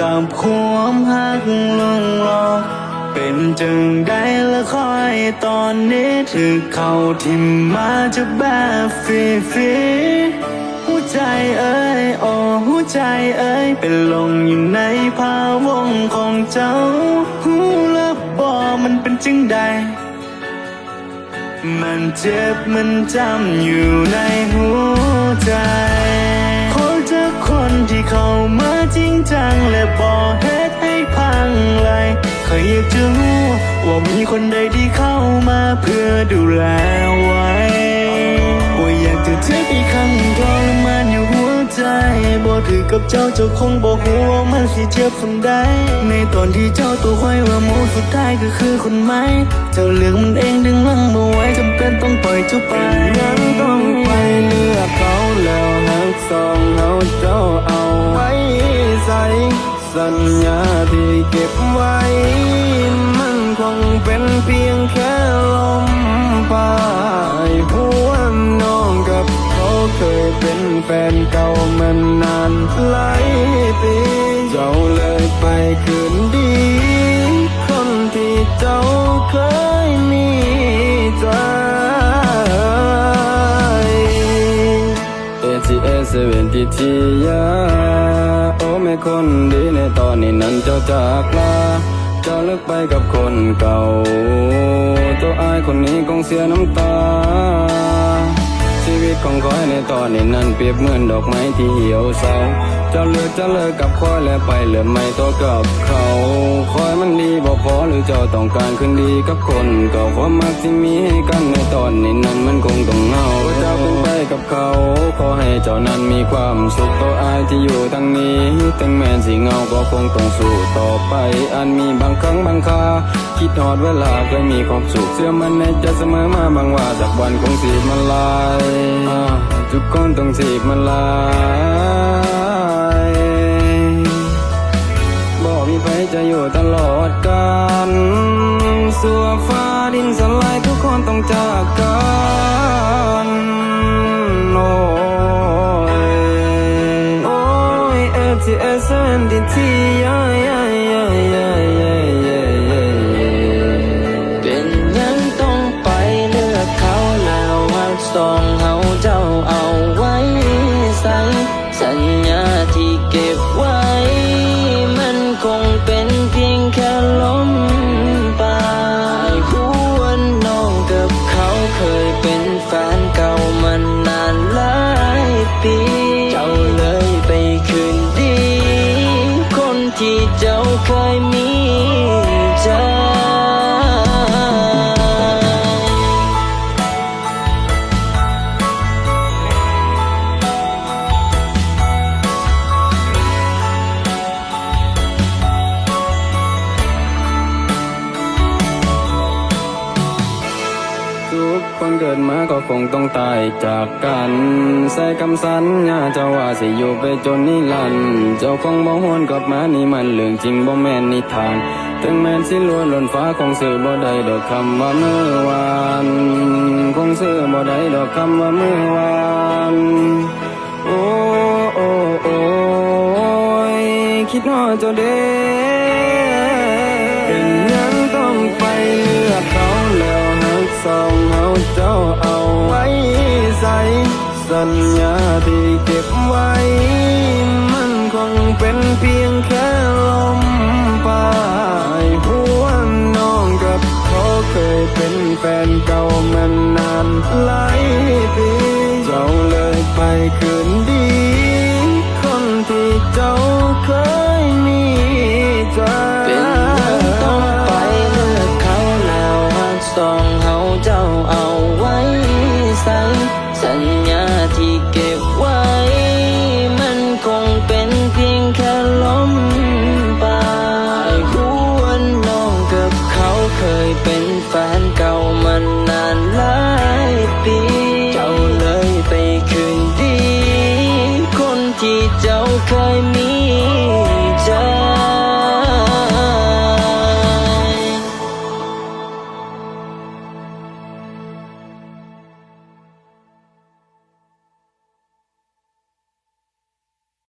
กับความหักลงหลอก เป็นจังได้ละคอยตอนนี้ถือเขาทิมมาจะแบบฟรีฟรีหัวใจเอ้ยโอ้หัวใจเอ้ยเป็นลงอยู่ในภาวงของเจ้าหูและบอมันเป็นจังใดมันเจ็บมันจำอยู่ในหัวใจ คนที่เข้ามาจริงจัง และบอกเหตุให้พังเลยขออยากจะรู้ว่ามีคนใดที่เข้ามาเพื่อดูแลไว้ว่าอยากจะเจ็บอีกครั้งทรมานอยู่หัวใจบอกถือกับเจ้าเจ้าคงบอกหัวามันสิเจ็บสันใดในตอนที่เจ้าตัวค่อยว่าหมูสุดท้ายก็คือคนไม้เจ้าเลือกมันเองดึงลังมาไว้จำเป็นต้องปล่อยเจ้าไปยังต้องไปเลือกเขา สองเขาเจ้าเอาไว้ใส่สัญญาที่เก็บไว้ มันคงเป็นเพียงแค่ลมปลายหัวน้องกับเขาเคยเป็นแฟนเก่ามันนานหลายปีเจ้าเลยไปคืนดี คนที่เจ้าเคยมีจ เซเว่นทีทียาโอ้แม่คนดีในตอนนี้นั้นเจ้าจากลาเจ้าเลิกไปกับคนเก่า เจ้าอายคนนี้คงเสียน้ำตา ชีวิตของคอยในตอนนี้นั้นเปรียบเหมือนดอกไม้ที่เหี่ยวเศร้าเจ้าเลือกจะเลิกกับคอยและไปเหลือไม่ต่อกับเขาคอยมันดีบ่พอหรือเจ้าต้องการคืนดีกับคนเก่าความมักที่มีให้กันในตอนนี้นั้นมันคงต้อง กับเขา ขอให้เจ้านั้นมีความสุขต่ออายที่อยู่ทางนี้ ถึงแม้สิเหงาก็คงต้องสู้ต่อไป อันมีบางครั้งบางคราคิดฮอดเวลาเคยมีความสุขเชื่อมันในใจเสมอมาบางว่าสักวันคงสีมันลายอ่าทุกคนต้องสีมันลาย tea. ทุกคนเกิดมาก็คงต้องตายจากกัน ใส่คำสัญญาเจ้าว่าสิอยู่ไปจนนิรันดร์เจ้าคงบ่หวนกลับมานี่มันเรื่องจริงบ่แม่นนิทาน ถึงแม้นสิล้วนล้นฟ้าคงซื้อบ่ได้ดอกคำว่าเมื่อวานคงซื้อบ่ได้ดอกคำว่าเมื่อวานโอ้โอ้โอ้ยคิดฮอเจ้าเด้เป็นยังต้องไปเลือกเขาแล้วหักสอง สัญญาที่เก็บไว้ มันคงเป็นเพียงแค่ลมปลายหัวน้องกับเขาเคยเป็นแฟนเก่ามัน เคยมี